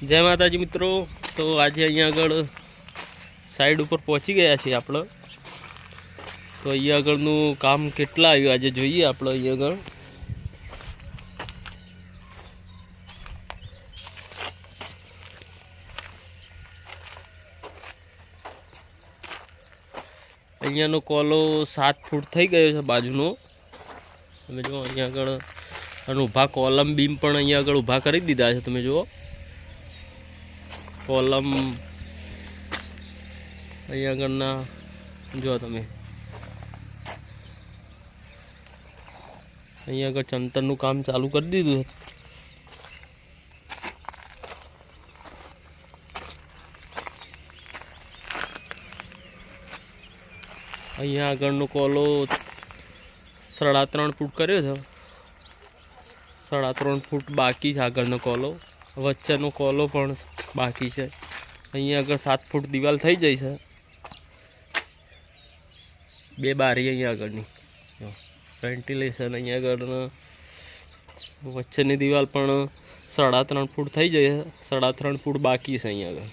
જય માતાજી મિત્રો. તો આજે અહીંયા આગળ સાઈડ ઉપર પહોંચી ગયા છીએ આપણે. તો અહીંયા આગળનું કામ કેટલા આવ્યું આજે જોઈએ આપણે અહીંયા આગળ. અહીંયાનો કોલો સાત ફૂટ થઈ ગયો છે બાજુનો. તમે જુઓ, અહીંયા આગળ અને ઊભા કોલમ બીમ પણ અહીંયા આગળ ઊભા કરી દીધા છે, તમે જુઓ. કોલમ અહીંયા આગળના જો તમે. અહીંયા આગળ ચંતરનું કામ ચાલુ કરી દીધું છે. અહીંયા આગળનો કોલો સાડા ત્રણ ફૂટ કર્યો છે. સાડા ત્રણ ફૂટ બાકી છે આગળનો કોલો. વચ્ચેનો કોલો પણ બાકી છે. અહીંયા આગળ સાત ફૂટ દિવાલ થઈ જાય છે. બે બારી અહીંયા આગળની. વેન્ટિલેશન અહીંયા આગળ વચ્ચેની દિવાલ પણ સાડા ત્રણ ફૂટ થઈ છે. સાડા ત્રણ ફૂટ બાકી છે અહીંયા આગળ.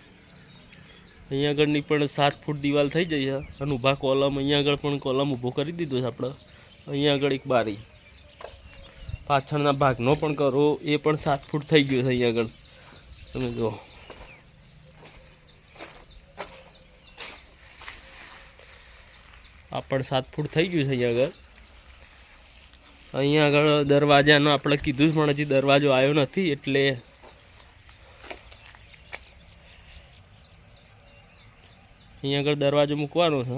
અહીંયા આગળની પણ સાત ફૂટ દિવાલ થઈ જાય છે. અને ઊભા કોલમ, અહીંયા આગળ પણ કોલમ ઊભો કરી દીધો છે આપણે. અહીંયા આગળ એક બારી. પાછળના ભાગનો પણ કરો, એ પણ સાત ફૂટ થઈ ગયો છે અહીંયા આગળ. તમે જુઓ. પણ સાત ફૂટ થઈ ગયું છે અહીંયા આગળ. અહીંયા આગળ દરવાજાનો આપણે કીધું જ પણ હજી દરવાજો આવ્યો નથી, એટલે અહીંયા આગળ દરવાજો મૂકવાનો છે.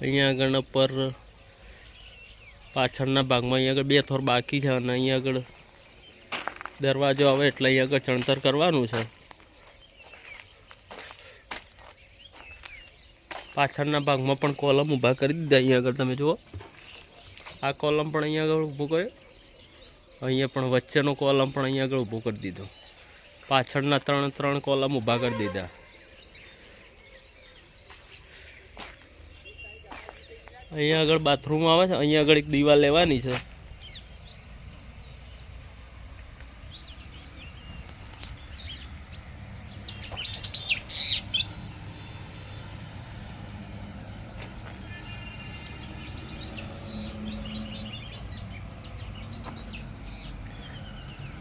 અહીંયા આગળ પર પાછળના ભાગમાં અહીંયા આગળ બે થોર બાકી છે અને અહીંયા આગળ દરવાજો આવે એટલે અહીંયા આગળ ચણતર કરવાનું છે. પાછળના ભાગમાં પણ કોલમ ઊભા કરી દીધા અહીંયા આગળ, તમે જુઓ. આ કોલમ પણ અહીંયા આગળ ઊભો કર્યો. અહીંયા પણ વચ્ચેનો કોલમ પણ અહીંયા આગળ ઊભો કરી દીધો. પાછળના ત્રણ ત્રણ કોલમ ઊભા કરી દીધા. અહીંયા આગળ બાથરૂમ આવે છે, અહીંયા આગળ એક દીવાલ લેવાની છે.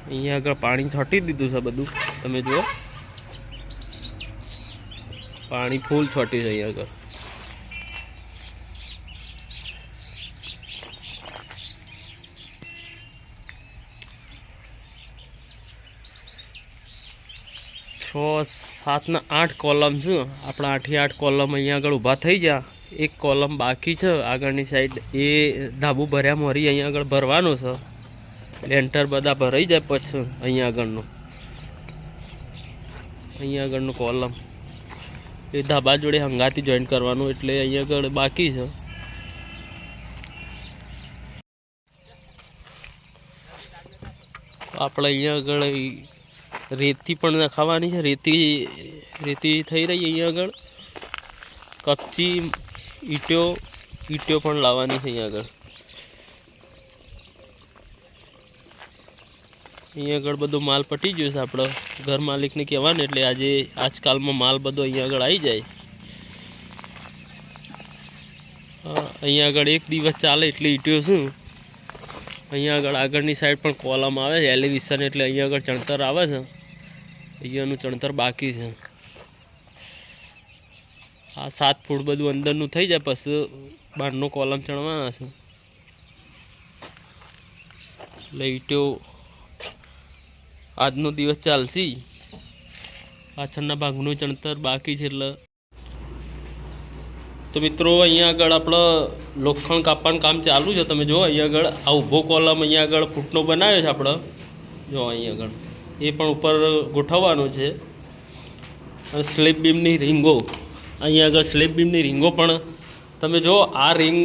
અહીંયા આગળ પાણી છોટી દીધું છે બધું, તમે જુઓ. પાણી ફૂલ છટી છે અહીંયા આગળ. છ સાતના આઠ કોલમ છે. આપણા આઠથી આઠ કોલમ અહીંયા આગળ ઊભા થઈ ગયા. એક કોલમ બાકી છે. આગળની સાઈડ એ ધાબુ ભર્યા મોરી અહીંયા આગળ ભરવાનું છે. લેન્ટર બધા ભરાઈ જાય પછી અહીંયા આગળનું. અહીંયા આગળનું કોલમ એ ધાબા જોડે હંગાથી જોઈન્ટ કરવાનું એટલે અહીંયા આગળ બાકી છે. આપણે અહીંયા આગળ રેતી પણ નખાવાની છે. રેતી રેતી થઈ રહી અહીંયા આગળ. કપચી ઈટો ઈટો પણ લાવવાની છે અહીંયા આગળ. અહીંયા આગળ બધો માલ પટી ગયો છે આપણો. ઘર માલિકને કહેવાને એટલે આજે, આજકાલમાં માલ બધો અહીંયા આગળ આવી જાય. અહીંયા આગળ એક દિવસ ચાલે એટલે ઈટ્યો શું? અહીંયા આગળ આગળની સાઈડ પણ કોલમ આવે છે. એલિવેશન એટલે અહીંયા આગળ ચણતર આવે છે. અહીંયાનું ચણતર બાકી છે. આ સાત ફૂટ બધું અંદરનું થઈ જાય, પછી બહારનો કોલમ ચણવાના છે. એટલે ઈટો આજનો દિવસ ચાલશે. પાછળના ભાગનું ચણતર બાકી છે એટલે. તો મિત્રો, અહીંયા આગળ આપણે લોખંડ કાપવાનું કામ ચાલુ છે. તમે જો અહીંયા આગળ આ ઊભો કોલમ અહીંયા આગળ ફૂટનો બનાવ્યો છે આપણે. જો અહીંયા આગળ. એ પણ ઉપર ગોઠવવાનો છે. અને સ્લીપ બીમની રીંગો અહીંયા આગળ સ્લીપ બીમની રીંગો પણ તમે જો આ રીંગ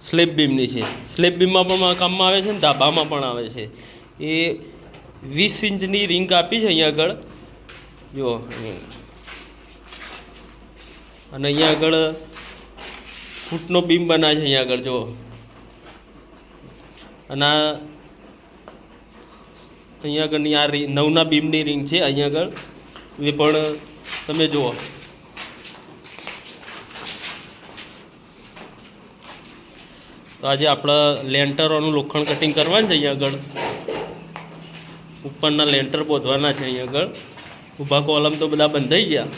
સ્લીપ બીમની છે. સ્લીપ બીમમાં પણ કામમાં આવે છે ને ધાબામાં પણ આવે છે. એ વીસ ઇંચની રિંગ આપી છે અહીંયા આગળ. જો અહીંયા. અને અહીંયા આગળ ફૂટનો બીમ બનાવે છે અહીંયા આગળ જો અને અહીંયા આગળની આ રિંગ નવના બીમની રિંગ છે અહીંયા આગળ. એ પણ તમે જુઓ. તો આજે આપણે લેન્ટરોનું લોખંડ કટિંગ કરવાનું છે અહીંયા આગળ. ઉપરના લેન્ટર બોધવાના છે અહીંયા આગળ. ઊભા કોલમ તો બધા બંધાઈ ગયા.